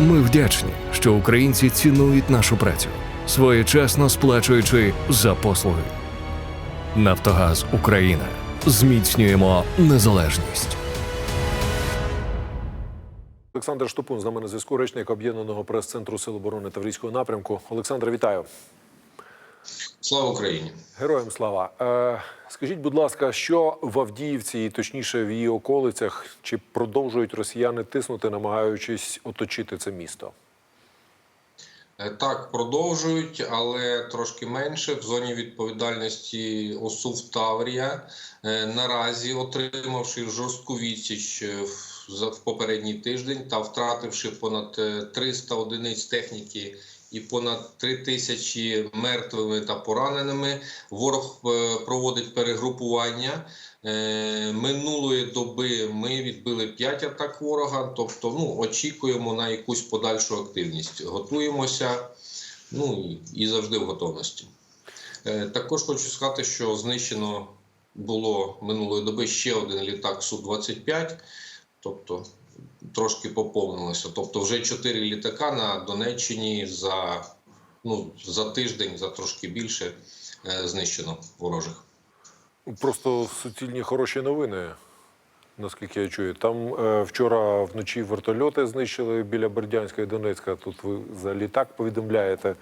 Ми вдячні, що українці цінують нашу працю, своєчасно сплачуючи за послуги. Нафтогаз Україна. Зміцнюємо незалежність. Олександр Штупун з нами на зв'язку, речник об'єднаного прес-центру Сил оборони Таврійського напрямку. Олександр, вітаю. Слава Україні! Героям слава. Скажіть, будь ласка, що в Авдіївці, і точніше в її околицях, чи продовжують росіяни тиснути, намагаючись оточити це місто? Е, Так, продовжують, але трошки менше в зоні відповідальності ОСУВ Таврія. Е, Наразі отримавши жорстку відсіч е, в- попередній тиждень та втративши понад е, 300 одиниць техніки і понад 3 тисячі мертвими та пораненими, ворог е, проводить перегрупування. Е, Минулої доби ми відбили 5 атак ворога, тобто ну, очікуємо на якусь подальшу активність. Готуємося ну, і, і завжди в готовності. Е, Також хочу сказати, що знищено було минулої доби ще один літак Су-25, тобто трошки поповнилося. Тобто вже 4 літака на Донеччині за, ну, за тиждень, за трошки більше е, знищено ворожих. Просто суцільні хороші новини, наскільки я чую. Там е, вчора вночі вертольоти знищили біля Бердянська і Донецька. Тут ви за літак повідомляєте.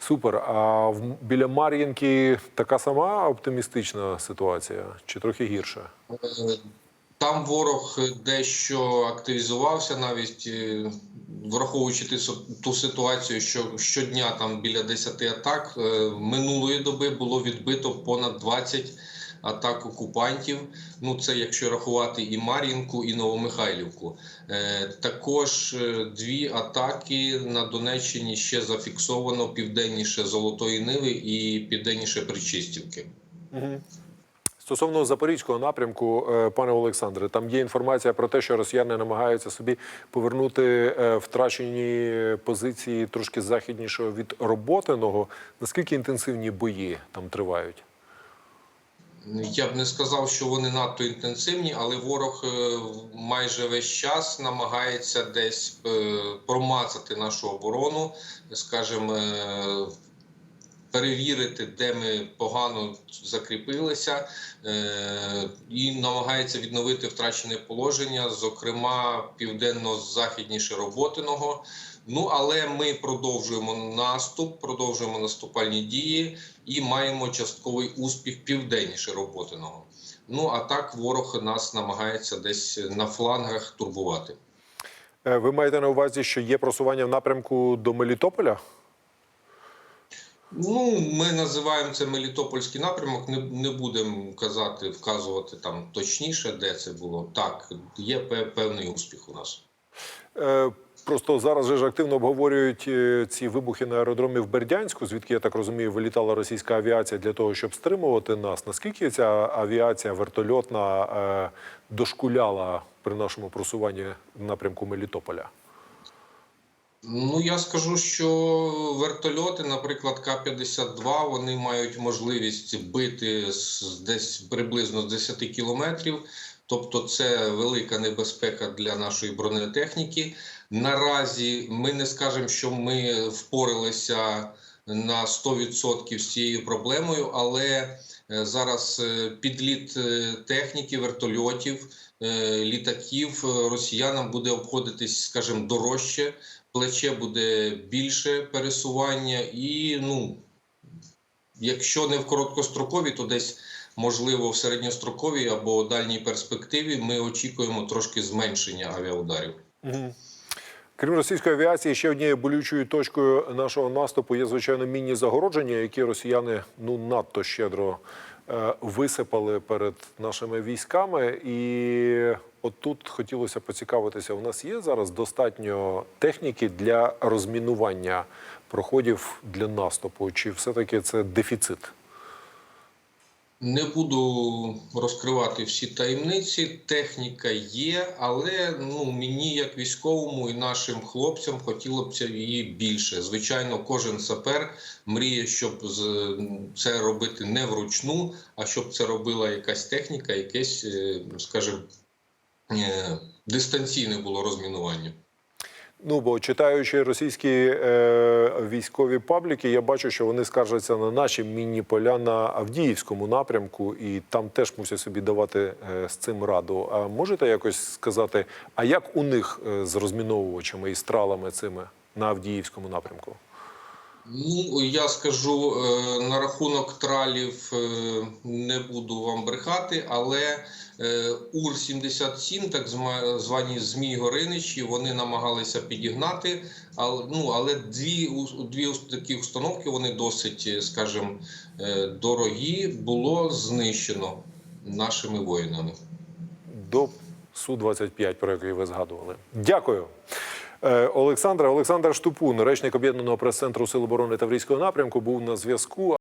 Супер. А в, біля Мар'їнки така сама оптимістична ситуація, чи трохи гірша? Там ворог дещо активізувався, навіть е, враховуючи ту ситуацію, що щодня там біля 10 атак е, минулої доби було відбито понад 20 атак окупантів. Ну це якщо рахувати і Мар'їнку, і Новомихайлівку. Е, Також дві атаки на Донеччині ще зафіксовано південніше Золотої Ниви і південніше Причистівки. Стосовно запорізького напрямку, е, пане Олександре, там є інформація про те, що росіяни намагаються собі повернути е, втрачені позиції трошки західнішого від роботиного. Наскільки інтенсивні бої там тривають? Я б не сказав, що вони надто інтенсивні, але ворог е, майже весь час намагається десь промацати нашу оборону, скажімо, перевірити, де ми погано закріпилися, е, і намагається відновити втрачене положення, зокрема південно-західніше роботиного. Ну але ми продовжуємо наступ, продовжуємо наступальні дії і маємо частковий успіх південніше роботиного. Ну а так ворог нас намагається десь на флангах турбувати. Е, Ви маєте на увазі, що є просування в напрямку до Мелітополя? Ну, ми називаємо це Мелітопольський напрямок. Не, не будемо казати, вказувати там точніше, де це було. Так, є певний успіх у нас. Е, Просто зараз же ж активно обговорюють е, ці вибухи на аеродромі в Бердянську, звідки я так розумію, вилітала російська авіація для того, щоб стримувати нас. Наскільки ця авіація вертольотна е, дошкуляла при нашому просуванні в напрямку Мелітополя? Ну я скажу, що вертольоти, наприклад, К-52, вони мають можливість бити з десь приблизно з 10 кілометрів. Тобто, це велика небезпека для нашої бронетехніки. Наразі ми не скажемо, що ми впоралися на 100% з цією проблемою, але е, зараз е, підліт е, техніки, вертольотів, літаків росіянам буде обходитись, скажімо, дорожче плече буде більше пересування, і ну, якщо не в короткостроковій, то десь можливо в середньостроковій або дальній перспективі ми очікуємо трошки зменшення авіаударів. Крім російської авіації, ще однією болючою точкою нашого наступу є звичайно мінні загородження, які росіяни ну надто щедро е, висипали перед нашими військами. І отут хотілося поцікавитися: у нас є зараз достатньо техніки для розмінування проходів для наступу, чи все-таки це дефіцит? Не буду розкривати всі таємниці. Техніка є, але ну мені, як військовому і нашим хлопцям, хотілося б її більше. Звичайно, кожен сапер мріє, щоб це робити не вручну, а щоб це робила якась техніка, якесь, е, скажімо, е, дистанційне було розмінування. Ну, бо читаючи російські е, військові пабліки, я бачу, що вони скаржаться на наші мінні поля на Авдіївському напрямку, і там теж мусять собі давати е, з цим раду. А можете якось сказати, а як у них е, з розміновувачами і стралами цими на Авдіївському напрямку? Ну, я скажу е, на рахунок тралів е, не буду вам брехати, але е, Ур-77, так звані Змій Гориничі, вони намагалися підігнати, але, ну, але дві, дві такі установки, вони досить, скажімо, дорогі, було знищено нашими воїнами. до Су-25, про який ви згадували. Дякую. Е, Олександра, Олександр Штупун, речник об'єднаного прес-центру Сил оборони Таврійського напрямку, був на зв'язку.